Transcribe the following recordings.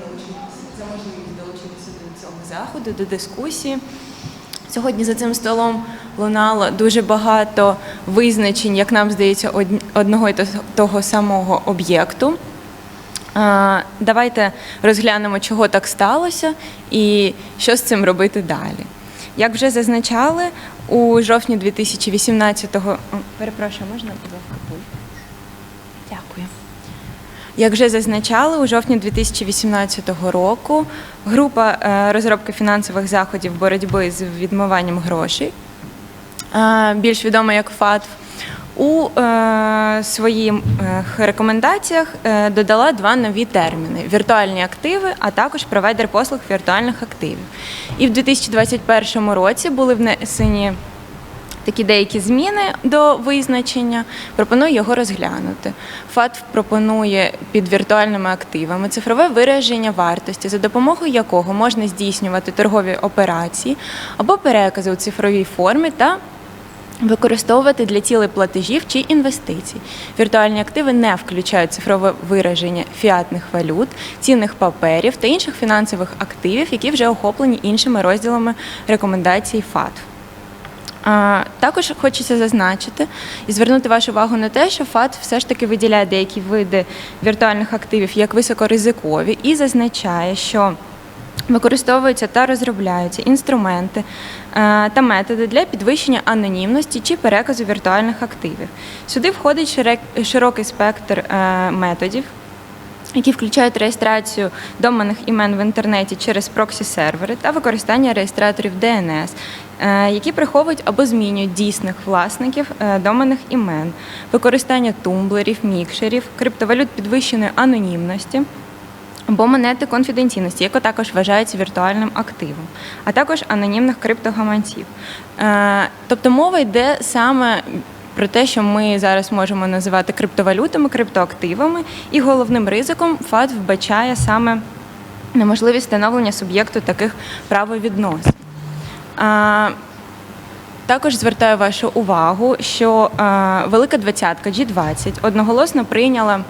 долучитися, за можливість долучитися до цього заходу, до дискусії. Сьогодні за цим столом лунало дуже багато визначень, як нам здається, одного і того самого об'єкту. Давайте розглянемо, чого так сталося і що з цим робити далі. Як вже зазначали, у жовтні 2018-го... Перепрошую, можна, будь ласка. Як вже зазначали, у жовтні 2018 року група е, розробки фінансових заходів боротьби з відмиванням грошей, е, більш відома як ФАТФ, у е, своїх рекомендаціях додала два нові терміни: віртуальні активи, а також провайдер послуг віртуальних активів. І в 2021 році були внесені такі деякі зміни до визначення. Пропоную його розглянути. ФАТФ пропонує під віртуальними активами цифрове вираження вартості, за допомогою якого можна здійснювати торгові операції або перекази у цифровій формі та Використовувати для цілей платежів чи інвестицій. Віртуальні активи не включають цифрове вираження фіатних валют, цінних паперів та інших фінансових активів, які вже охоплені іншими розділами рекомендацій ФАТФ. Також хочеться зазначити і звернути вашу увагу на те, що ФАТ все ж таки виділяє деякі види віртуальних активів як високоризикові і зазначає, що використовуються та розробляються інструменти е, та методи для підвищення анонімності чи переказу віртуальних активів. Сюди входить широкий спектр е, методів які включають реєстрацію доменних імен в інтернеті через проксі-сервери та використання реєстраторів DNS, е, які приховують або змінюють дійсних власників е, доменних імен, використання тумблерів, мікшерів, криптовалют підвищеної анонімності. Або монети конфіденційності, яка також вважається віртуальним активом, а також анонімних криптогаманців. Е, Тобто мова йде саме про те, що ми зараз можемо називати криптовалютами, криптоактивами, і головним ризиком ФАТ вбачає саме неможливість встановлення суб'єкту таких правовідносин. А, також звертаю вашу увагу, що а, Велика Двадцятка G20 одноголосно прийняла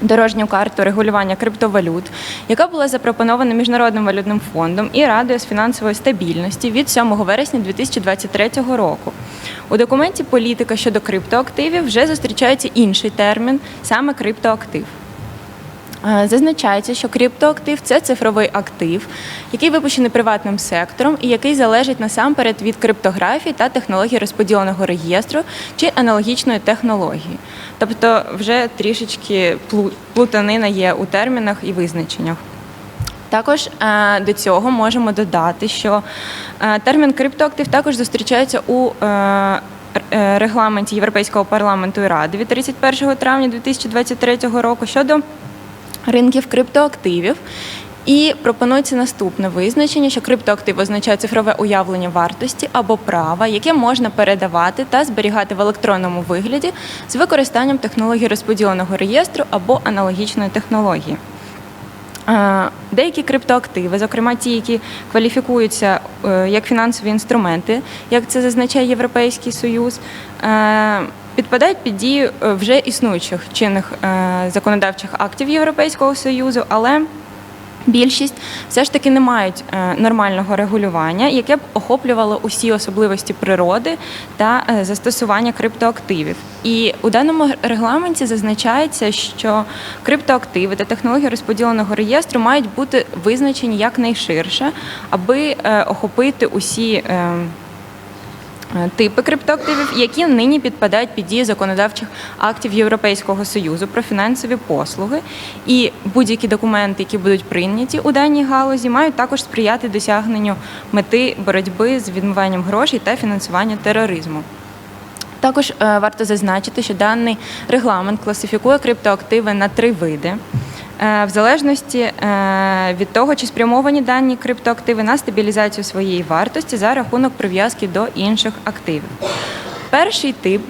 дорожню карту регулювання криптовалют, яка була запропонована Міжнародним валютним фондом і Радою з фінансової стабільності від 7 вересня 2023 року. У документі політика щодо криптоактивів вже зустрічається інший термін саме криптоактив. Е, Зазначається, що криптоактив це цифровий актив, який випущений приватним сектором і який залежить насамперед від криптографії та технології розподіленого реєстру чи аналогічної технології. Тобто вже трішечки плу- плутанина є у термінах і визначеннях. Також е, до цього можемо додати, що е, термін криптоактив також зустрічається у регламенті Європейського парламенту і ради від 31 травня 2023 року щодо ринків криптоактивів. І пропонується наступне визначення, що криптоактив означає цифрове уявлення вартості або права, яке можна передавати та зберігати в електронному вигляді з використанням технології розподіленого реєстру або аналогічної технології. Е, Деякі криптоактиви, зокрема ті, які кваліфікуються е, як фінансові інструменти, як це зазначає Європейський Союз, е, підпадають під дію е, вже існуючих чинних е, законодавчих актів Європейського Союзу, але Більшість все ж таки не мають е, нормального регулювання, яке б охоплювало усі особливості природи та застосування криптоактивів. І у даному регламенті зазначається, що криптоактиви та технології розподіленого реєстру мають бути визначені якнайширше, аби охопити усі. Е, Типи криптоактивів, які нині підпадають під дію законодавчих актів Європейського союзу про фінансові послуги, і будь-які документи, які будуть прийняті у даній галузі, мають також сприяти досягненню мети боротьби з відмиванням грошей та фінансування тероризму. Також е, варто зазначити, що даний регламент класифікує криптоактиви на три види. Е, В залежності е, від того, чи спрямовані дані криптоактиви на стабілізацію своєї вартості за рахунок прив'язки до інших активів. Перший тип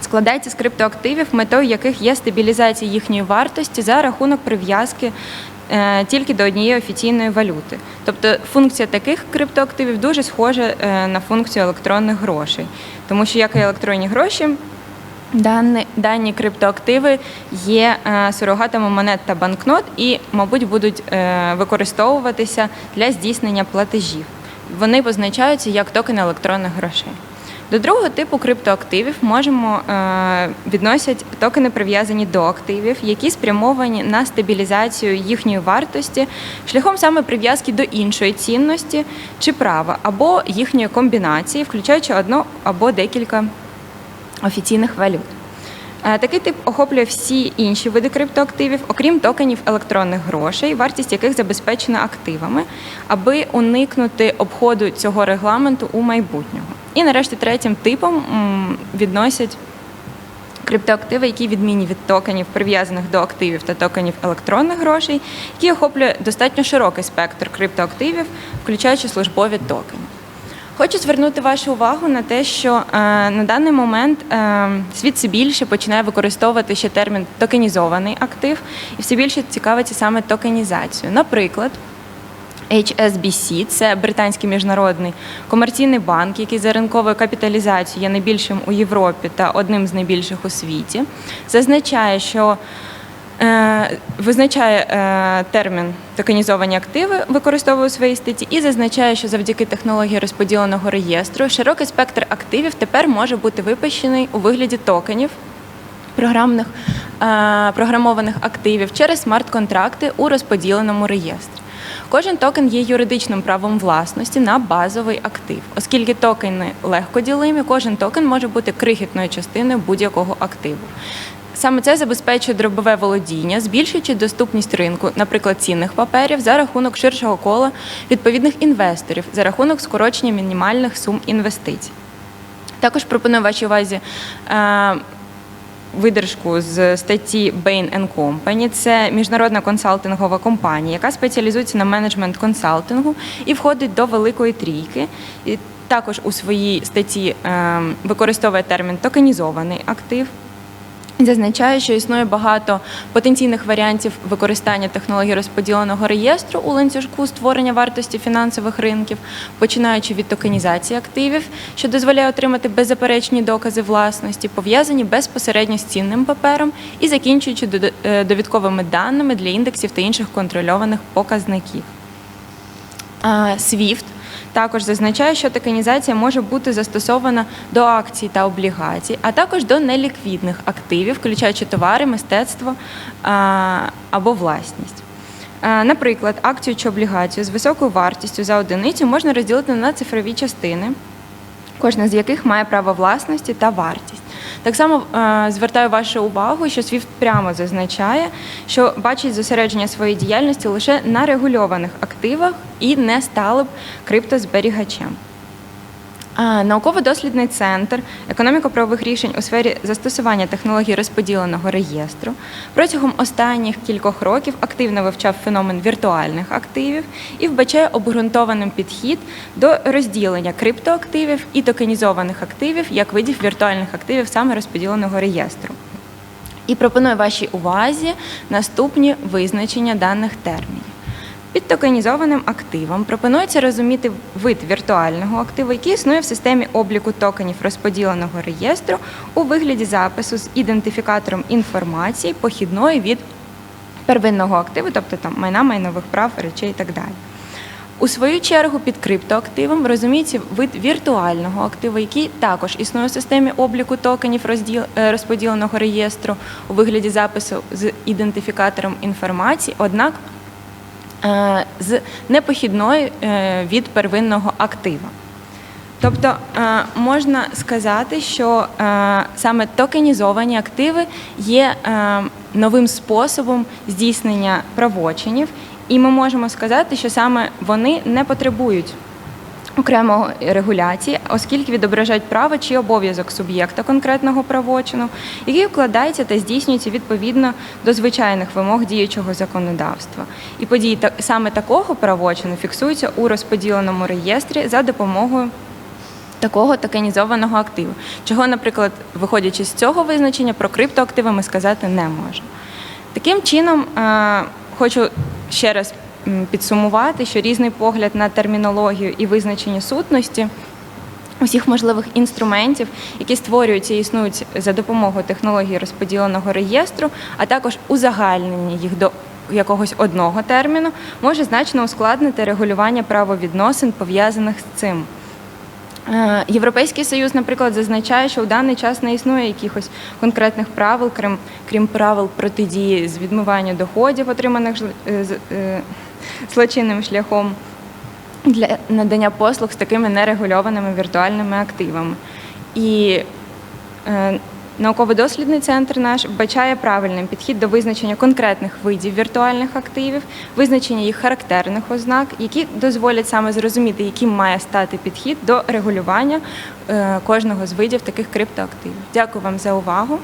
складається з криптоактивів, метою яких є стабілізація їхньої вартості за рахунок прив'язки е, тільки до однієї офіційної валюти. Тобто функція таких криптоактивів дуже схожа на функцію електронних грошей, тому що як і електронні гроші. Дані, дані криптоактиви є е, сурогатами монет та банкнот і, мабуть, будуть е, використовуватися для здійснення платежів. Вони позначаються як токени електронних грошей. До другого типу криптоактивів можемо е, відносять токени, прив'язані до активів, які спрямовані на стабілізацію їхньої вартості шляхом саме прив'язки до іншої цінності чи права, або їхньої комбінації, включаючи одну або декілька офіційних валют. Е, Такий тип охоплює всі інші види криптоактивів, окрім токенів електронних грошей, вартість яких забезпечена активами, аби уникнути обходу цього регламенту у майбутнього. І нарешті третім типом відносять криптоактиви, які відмінні від токенів, прив'язаних до активів та токенів електронних грошей, які охоплює достатньо широкий спектр криптоактивів, включаючи службові токени. Хочу звернути вашу увагу на те, що е, на даний момент е, світ все більше починає використовувати ще термін токенізований актив і все більше цікавиться саме токенізацією. Наприклад, HSBC – це британський міжнародний комерційний банк, який за ринковою капіталізацією є найбільшим у Європі та одним з найбільших у світі. Зазначає, що визначає е, термін токенізовані активи, використовує у своїй статті, і зазначає, що завдяки технології розподіленого реєстру широкий спектр активів тепер може бути випущений у вигляді токенів програмних е, програмованих активів через смарт-контракти у розподіленому реєстрі. Кожен токен є юридичним правом власності на базовий актив, оскільки токени легкоділимі, кожен токен може бути крихітною частиною будь-якого активу. Саме це забезпечує дробове володіння, збільшуючи доступність ринку, наприклад, цінних паперів за рахунок ширшого кола відповідних інвесторів, за рахунок скорочення мінімальних сум інвестицій. Також пропоную вашій увазі е, видержку з статті Bain Company. Це міжнародна консалтингова компанія, яка спеціалізується на менеджмент консалтингу і входить до великої трійки. І також у своїй статті е, використовує термін токенізований актив. Зазначає, що існує багато потенційних варіантів використання технології розподіленого реєстру у ланцюжку створення вартості фінансових ринків, починаючи від токенізації активів, що дозволяє отримати беззаперечні докази власності, пов'язані безпосередньо з цінним папером і закінчуючи е, довідковими даними для індексів та інших контрольованих показників. SWIFT також зазначає, що токенізація може бути застосована до акцій та облігацій, а також до неліквідних активів, включаючи товари, мистецтво або власність. Наприклад, акцію чи облігацію з високою вартістю за одиницю можна розділити на цифрові частини, кожна з яких має право власності та вартість. Так само звертаю вашу увагу, що SWIFT прямо зазначає, що бачить зосередження своєї діяльності лише на регульованих активах і не стало б криптозберігачем. Науково-дослідний центр економіко-правових рішень у сфері застосування технологій розподіленого реєстру протягом останніх кількох років активно вивчав феномен віртуальних активів і вбачає обґрунтованим підхід до розділення криптоактивів і токенізованих активів як видів віртуальних активів саме розподіленого реєстру. І пропоную вашій увазі наступні визначення даних термінів. Під токенізованим активом пропонується розуміти вид віртуального активу, який існує в системі обліку токенів розподіленого реєстру у вигляді запису з ідентифікатором інформації, похідної від первинного активу, тобто там майна, майнових прав, речей і так далі. У свою чергу під криптоактивом розуміється вид віртуального активу, який також існує в системі обліку токенів е, розподіленого реєстру у вигляді запису з ідентифікатором інформації, однак з непохідною е, від первинного актива. Тобто е, можна сказати, що е, саме токенізовані активи є е, новим способом здійснення правочинів, і ми можемо сказати, що саме вони не потребують окремої регуляції, оскільки відображають право чи обов'язок суб'єкта конкретного правочину, який вкладається та здійснюється відповідно до звичайних вимог діючого законодавства. І події саме такого правочину фіксуються у розподіленому реєстрі за допомогою такого токенізованого активу, чого, наприклад, виходячи з цього визначення, про криптоактиви ми сказати не можемо. Таким чином, е, хочу ще раз підсумувати, що різний погляд на термінологію і визначення сутності усіх можливих інструментів, які створюються і існують за допомогою технології розподіленого реєстру, а також узагальнення їх до якогось одного терміну, може значно ускладнити регулювання правовідносин, пов'язаних з цим. Е, Європейський союз, наприклад, зазначає, що у даний час не існує якихось конкретних правил, крім, крім правил протидії з відмивання доходів, отриманих е, з- е, злочинним шляхом для надання послуг з такими нерегульованими віртуальними активами. І е, науково-дослідний центр наш вбачає правильним підхід до визначення конкретних видів віртуальних активів, визначення їх характерних ознак, які дозволять саме зрозуміти, яким має стати підхід до регулювання е, кожного з видів таких криптоактивів. Дякую вам за увагу.